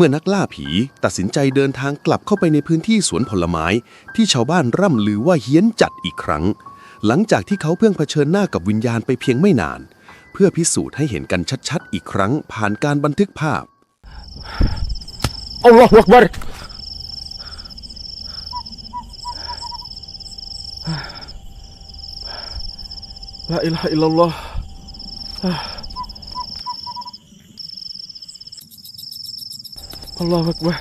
เมื่อนักล่าผีตัดสินใจเดินทางกลับเข้าไปในพื้นที่สวนผลไม้ที่ชาวบ้านร่ำลือว่าเฮี้ยนจัดอีกครั้ง หลังจากที่เขาเพิ่งเผชิญหน้ากับวิญญาณไปเพียงไม่นาน เพื่อพิสูจน์ให้เห็นกันชัดๆ อีกครั้ง ผ่านการบันทึกภาพ Allahu Akbar. La ilaha illallah. Allahu Ekber.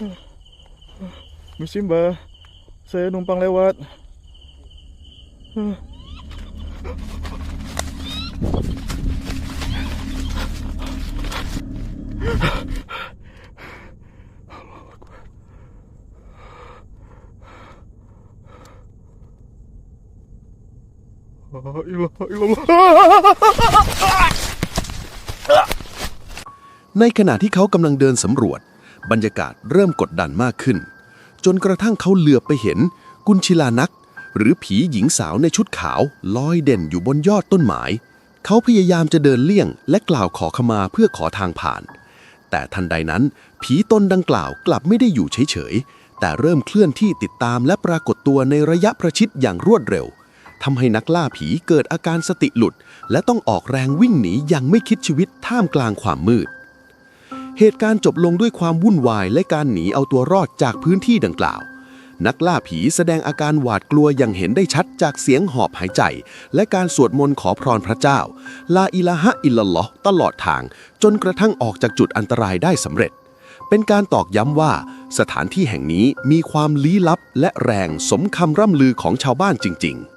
Mm-hmm. Misi mbak, saya numpang lewat. ในขณะที่เขากำลังเดินสำรวจ บรรยากาศเริ่มกดดันมากขึ้น จนกระทั่งเขาเหลือบไปเห็น กุญชิลานัก หรือผีหญิงสาวในชุดขาว ลอยเด่นอยู่บนยอดต้นไม้เขาพยายามจะเดินเลี่ยง และกล่าวขอขมาเพื่อขอทางผ่าน แต่ทันใดนั้น ผีตนดังกล่าวกลับไม่ได้อยู่เฉยๆ แต่เริ่มเคลื่อนที่ติดตามและปรากฏตัวในระยะประชิดอย่างรวดเร็วทำให้นักล่าผีเกิดอาการสติหลุด และต้องออกแรงวิ่งหนีอย่างไม่คิดชีวิตท่ามกลางความมืด เหตุการณ์จบลงด้วยความวุ่นวายและการหนีเอาตัวรอดจากพื้นที่ดังกล่าว นักล่าผีแสดงอาการหวาดกลัวอย่างเห็นได้ชัดจากเสียงหอบหายใจ และการสวดมนต์ขอพรพระเจ้า ลาอิลาฮะอิลลัลลอฮ์ตลอดทาง จนกระทั่งออกจากจุดอันตรายได้สำเร็จ เป็นการตอกย้ำว่า สถานที่แห่งนี้มีความลี้ลับและแรงสมคำร่ำลือของชาวบ้านจริง ๆ